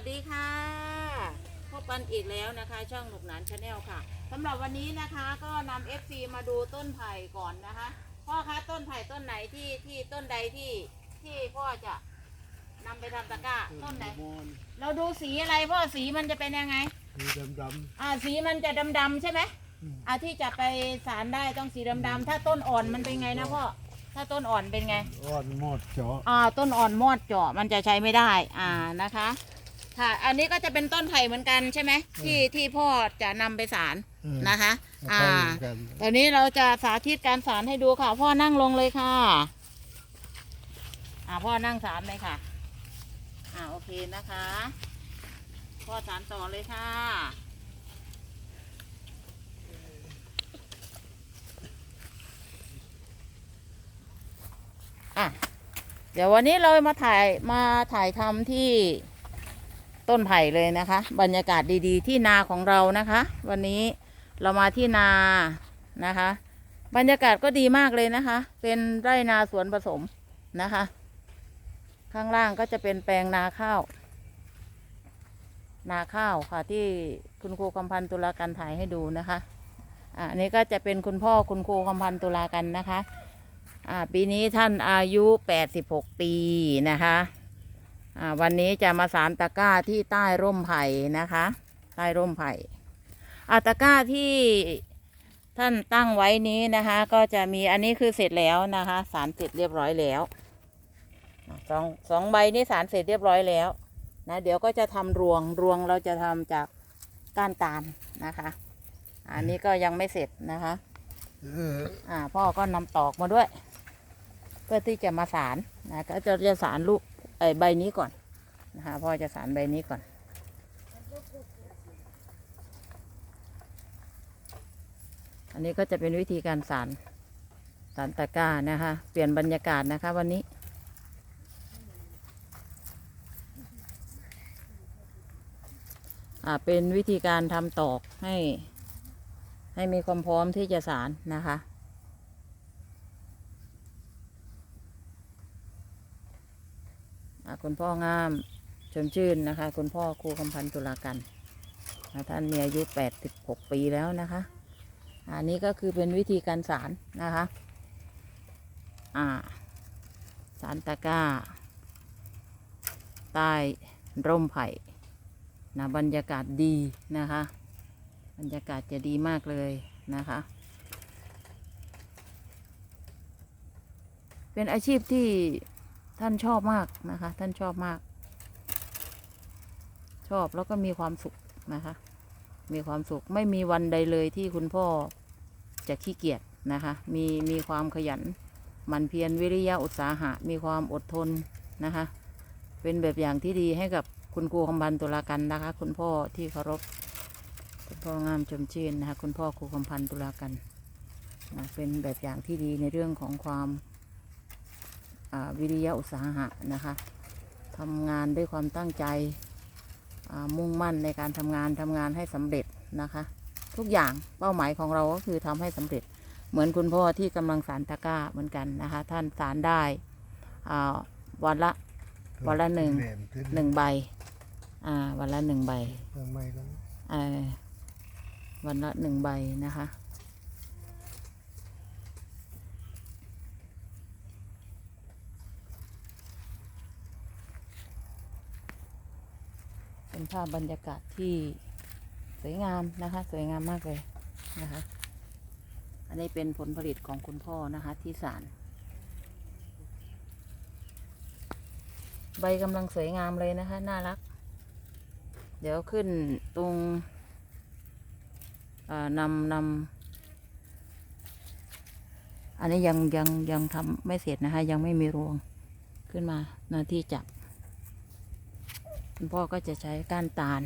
สดีค่ะ พบกันอีกแล้วนะคะ ช่องหนุกหนานชาแนลค่ะสำหรับวันนี้นะคะก็นำ FC มาดูต้นไผ่ก่อนนะคะ พ่อคะต้นไผ่ต้นไหนที่ที่ต้นใดที่ที่พ่อจะนำไปทำตะกร้าต้นไหนมอนเราดูสีอะไรพ่อสีมันจะเป็นยังไง สีดำอ่าสีมันจะดำๆใช่ไหมอืมอ่าที่จะไปสารได้ต้องสีดำๆถ้าต้นอ่อนมันเป็นไงนะพ่อถ้าต้นอ่อนเป็นไงๆอ่อนหมดเจาะอ่าต้นอ่อนมอดเจาะมันจะใช้ไม่ได้อ่านะคะ ค่ะ อันนี้ก็จะเป็นต้นไผ่เหมือนกันใช่ไหมที่ที่พ่อจะนำไปสารเออนะคะแล้วอ่าก็เหมือนกัน ตอนนี้เราจะสาธิตการสารให้ดูค่ะ พ่อนั่งลงเลยค่ะ อ่าพ่อนั่งสารเลยค่ะ อ่าโอเคนะคะ พ่อสารต่อเลยค่ะ อะ เดี๋ยววันนี้เรามาถ่ายมาถ่ายทำที่ ต้นไผ่เลยนะคะ บรรยากาศดีๆ ที่นาของเรานะคะ วันนี้เรามาที่นานะคะ บรรยากาศก็ดีมากเลยนะคะ เป็นไร่นาสวนผสมนะคะ ข้างล่างก็จะเป็นแปลงนาข้าว นาข้าวค่ะที่คุณครูคำพันตุลากันถ่ายให้ดูนะคะอ่าอันนี้ก็จะเป็นคุณพ่อคุณครูคำพันตุลากันนะคะ อ่า ปีนี้ท่านอายุ 86 ปีนะคะ วันนี้จะมาสารตะกร้าที่ใต้ร่มไผ่นะคะ ใต้ร่มไผ่อาตะกร้าที่ท่านตั้งไว้นี้นะคะ ก็จะมีอันนี้คือเสร็จแล้วนะคะ สารเสร็จเรียบร้อยแล้วสองสองใบนี้สารเสร็จเรียบร้อยแล้วนะเดี๋ยวก็จะทำรวงรวงเราจะทำจากก้านตาลนะคะ อันนี้ก็ยังไม่เสร็จนะคะอ่าพ่อก็นำตอกมาด้วย เพื่อที่จะมาสารนะก็จะจะสารลูก ไอ้ใบนี้ก่อนนะคะพ่อจะสารใบนี้ก่อน อันนี้ก็จะเป็นวิธีการสารสารตะกร้านะคะ เปลี่ยนบรรยากาศนะคะวันนี้อ่าเป็นวิธีการทำตอกให้ ให้มีความพร้อมที่จะสารนะคะ อ่า คุณพ่องามชมชื่นนะคะ คุณพ่อครูคำพันธ์ตุลากันท่านมีอายุ 86 ปีแล้วนะคะ อันนี้ก็คือเป็นวิธีการสารนะคะ อ่า สารตะก้า ใต้ร่มไผ่นะบรรยากาศดีนะคะ บรรยากาศจะดีมากเลยนะคะ เป็นอาชีพที่ ท่านชอบมากนะคะ ท่านชอบมาก ชอบแล้วก็มีความสุขนะคะ มีความสุขไม่มีวันใดเลยที่คุณพ่อจะขี้เกียจนะคะ มีมีความขยันหมันเพียรวิริยะอุตสาหะ มีความอดทนนะคะ เป็นแบบอย่างที่ดีให้กับคุณครูคำพันตุลากันนะคะ คุณพ่อที่เคารพคุณพ่องามชมชื่นนะคะ คุณพ่อครูคำพันตุลากันนะเป็นแบบอย่างที่ดีในเรื่องของความ วิริยะอุตสาหะนะคะทำงานด้วยความตั้งใจอ่ามุ่งมั่นในการทำงานทำงานให้สำเร็จนะคะ ทุกอย่างเป้าหมายของเราก็คือทำให้สำเร็จ เหมือนคุณพ่อที่กำลังสารตะกร้าเหมือนกันนะคะ ท่านสารได้อ่าวันละวันละหนึ่งแหลมขึ้นหนึ่งใบอ่าวันละหนึ่งใบทำไมก็เอ่อวันละหนึ่งใบนะคะ เป็นภาพบรรยากาศที่สวยงามนะคะ สวยงามมากเลยนะคะ อันนี้เป็นผลผลิตของคุณพ่อนะคะ ที่สารใบกำลังสวยงามเลยนะคะ น่ารัก เดี๋ยวขึ้นตรงนำนำอันนี้ยังยังยังทำไม่เสร็จนะคะ ยังไม่มีรวงขึ้นมาหน้าที่จับ คุณพ่อก็จะใช้ก้านตาล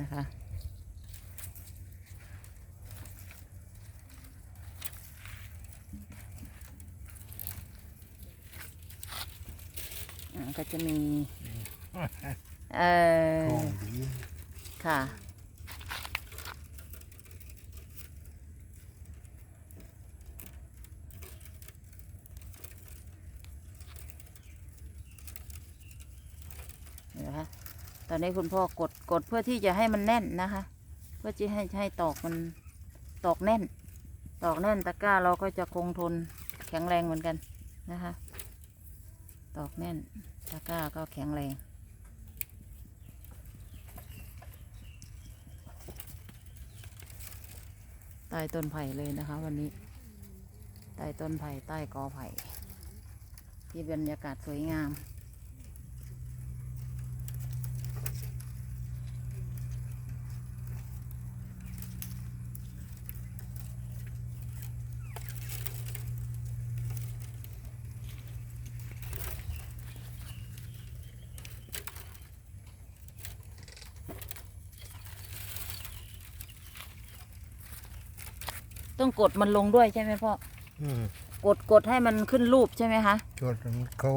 นะคะอ่าก็จะมี เอ่อโค้งดีค่ะ นี่นะคะ ต อนนี้คุณพ่อกดกดเพื่อที่จะให้มันแน่นนะคะ เพื่อที่ให้ให้ตอกมันตอกแน่น ตอกแน่นตะกร้าเราก็จะคงทนแข็งแรงเหมือนกันนะคะ ตอกแน่นตะกร้าก็แข็งแรงใต้ต้นไผ่เลยนะคะ วันนี้ใต้ต้นไผ่ใต้กอไผ่ที่บรรยากาศสวยงาม ต้องกดมันลงด้วยใช่ไหมพ่ออืมกดกดให้มันขึ้นรูปใช่ไหมคะจดมันเขา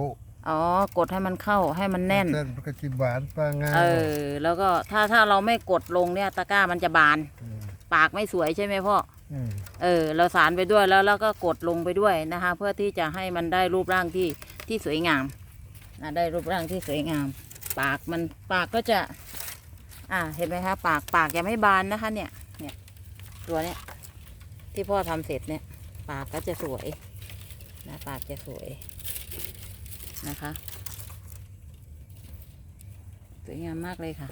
อ๋อกดให้มันเข้าให้มันแน่น เส้นมันก็จิบานปลางาเออ แล้วก็ถ้าถ้าเราไม่กดลงเนี่ยตะกร้ามันจะบาน มปากไม่สวยใช่ไหมพ่อ อืมเออ เราสารไปด้วยแล้วแล้วก็กดลงไปด้วยนะคะ เพื่อที่จะให้มันได้รูปร่างที่ที่สวยงามนะได้รูปร่างที่สวยงาม ปากมันปากก็จะ อ่าเห็นไหมคะปากปากยังไม่บานนะคะ เนี่ย เนี่ย ตัวเนี้ย ที่พ่อทำเสร็จเนี่ย ปากก็จะสวยนะปากจะสวยนะคะ สวยงามมากเลยค่ะ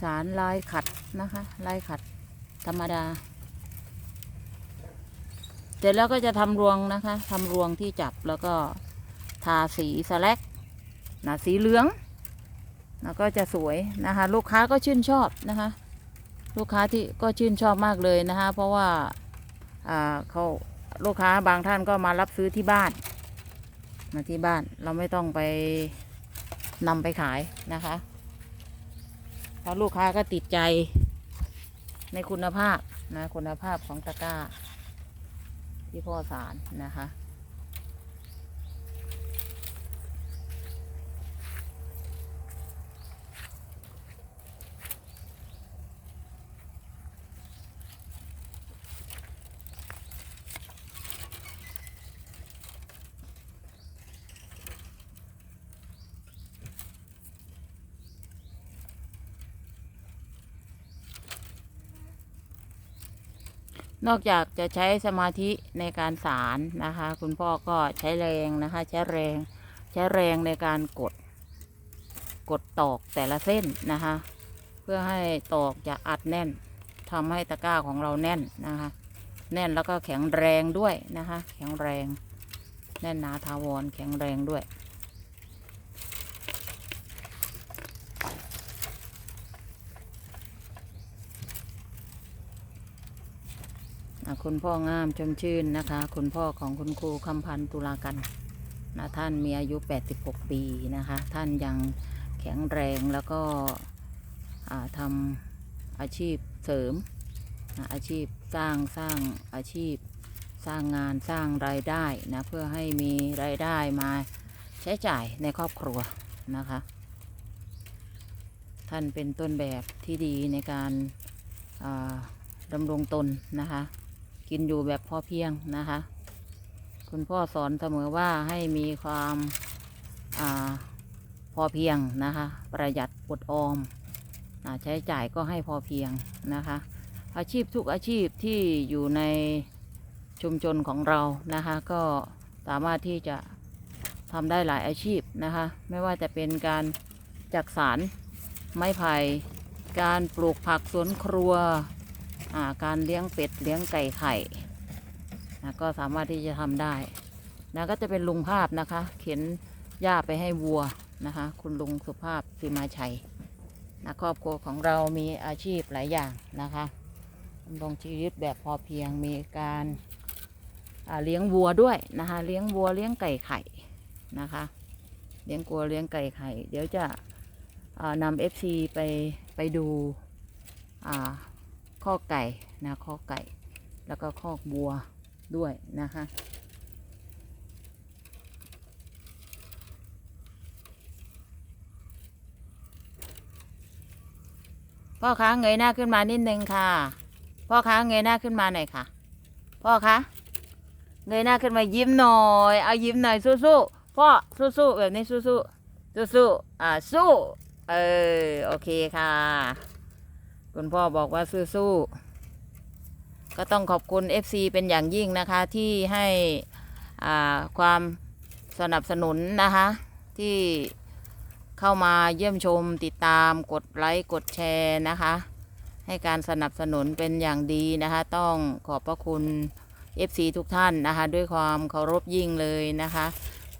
สารลายขัดนะคะ ลายขัดธรรมดา เสร็จแล้วก็จะทำรวงนะคะทำรวงที่จับแล้วก็าสีสแลกนะสีเหลืองแล้วก็จะสวยนะคะ ลูกค้าก็ชื่นชอบนะคะ ลูกค้าที่ก็ชื่นชอบมากเลยนะคะ เพราะว่าอ่าเขาลูกค้าบางท่านก็มารับซื้อที่บ้านมาที่บ้านเราไม่ต้องไปนำไปขายนะคะเพราะลูกค้าก็ติดใจในคุณภาพนะคุณภาพของตะกร้าที่พ่อสารนะคะ นอกจากจะใช้สมาธิในการสารนะคะ คุณพ่อก็ใช้แรงนะคะ ใช้แรงใช้แรงในการกด กดตอกแต่ละเส้นนะคะ เพื่อให้ตอกจะอัดแน่นทำให้ตะกร้าของเราแน่นนะคะ แน่นแล้วก็แข็งแรงด้วยนะคะ แข็งแรง แน่นหนาทาวรแข็งแรงด้วย คุณพ่องามชมชื่นนะคะ คุณพ่อของคุณครูคำพันธ์ตุลากันนะท่านมีอายุ 86 ปีนะคะ ท่านยังแข็งแรงแล้วก็ทำอาชีพเสริมอาชีพสร้างสร้างอาชีพสร้างงานสร้างรายได้นะเพื่อให้มีรายได้มาใช้จ่ายในครอบครัวนะคะ ท่านเป็นต้นแบบที่ดีในการดำรงตนนะคะ กินอยู่แบบพอเพียงนะคะ คุณพ่อสอนเสมอว่าให้มีความอาพอเพียงนะคะ ประหยัดอดออมอใช้จ่ายก็ให้พอเพียงนะคะ อาชีพทุกอาชีพที่อยู่ในชุมชนของเรานะคะ ก็สามารถที่จะทำได้หลายอาชีพนะคะ ไม่ว่าจะเป็นการจักสารไม้ไผ่การปลูกผักสวนครัว การเลี้ยงเป็ดเลี้ยงไก่ไข่นะก็สามารถที่จะทำได้นะก็จะเป็นลุงภาพนะคะ เข็นหญ้าไปให้วัวนะคะ คุณลุงสุภาพสิมาชัยนะครอบครัวของเรามีอาชีพหลายอย่างนะคะดำรงชีวิตแบบพอเพียงมีการาเลี้ยงวัวด้วยนะคะเลี้ยงวัวเลี้ยงไก่ไข่นะคะเลี้ยงวัวเลี้ยงไก่ไข่ เดี๋ยวจะนำเอฟซีไปไปดูอ่า ข้อไก่นะข้อไก่ แล้วก็คอบัวด้วยนะคะพ่อค้าเงยหน้าขึ้นมานิดนึงค่ะ พ่อคะเงยหน้าขึ้นมาหน่อยค่ะ พ่อคะเงยหน้าขึ้นมายิ้มหน่อย เอายิ้มหน่อยสู้ๆพ่อสู้ๆแบบนี้สู้ๆสู้ๆอ่าสู้ เออโอเคค่ะ คุณพ่อบอกว่าสู้ๆก็ต้องขอบคุณ FC เป็นอย่างยิ่งนะคะที่ให้ความสนับสนุนนะคะที่เข้ามาเยี่ยมชมติดตามกดไลค์กดแชร์นะคะ ให้การสนับสนุนเป็นอย่างดีนะคะ ต้องขอบพระคุณ FC ทุกท่านนะคะ ด้วยความเคารพยิ่งเลยนะคะ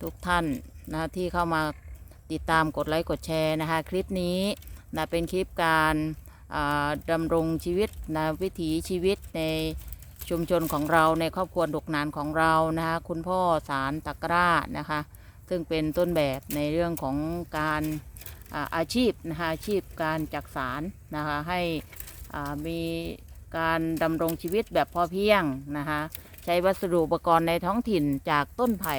ทุกท่านนะที่เข้ามาติดตามกดไลค์กดแชร์นะคะ คลิปนี้นะเป็นคลิปการ ดำรงชีวิตนะวิถีชีวิตในชุมชนของเราในครอบครัวดกนานของเรานะคะคุณพ่อสารตะกร้านะคะซึ่งเป็นต้นแบบในเรื่องของการอาอาชีพนะคะอาชีพการจักสารนะคะให้มีการดำรงชีวิตแบบพอเพียงนะคะใช้วัสดุอุปกรณ์ในท้องถิ่นจากต้นไผ่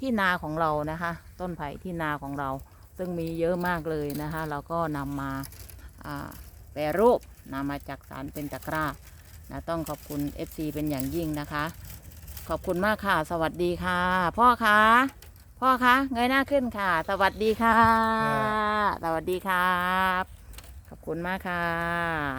ที่นาของเรานะคะต้นไผ่ที่นาของเรา ซึ่งมีเยอะมากเลยนะคะเราก็นำมาา รรูปนำมาจักสารเป็นตะกร้านะต้องขอบคุณ FC เป็นอย่างยิ่งนะคะ ขอบคุณมากค่ะ สวัสดีค่ะ พ่อคะพ่อคะเงยหน้าขึ้นค่ะ สวัสดีค่ะ สวัสดีครับ ขอบคุณมากค่ะ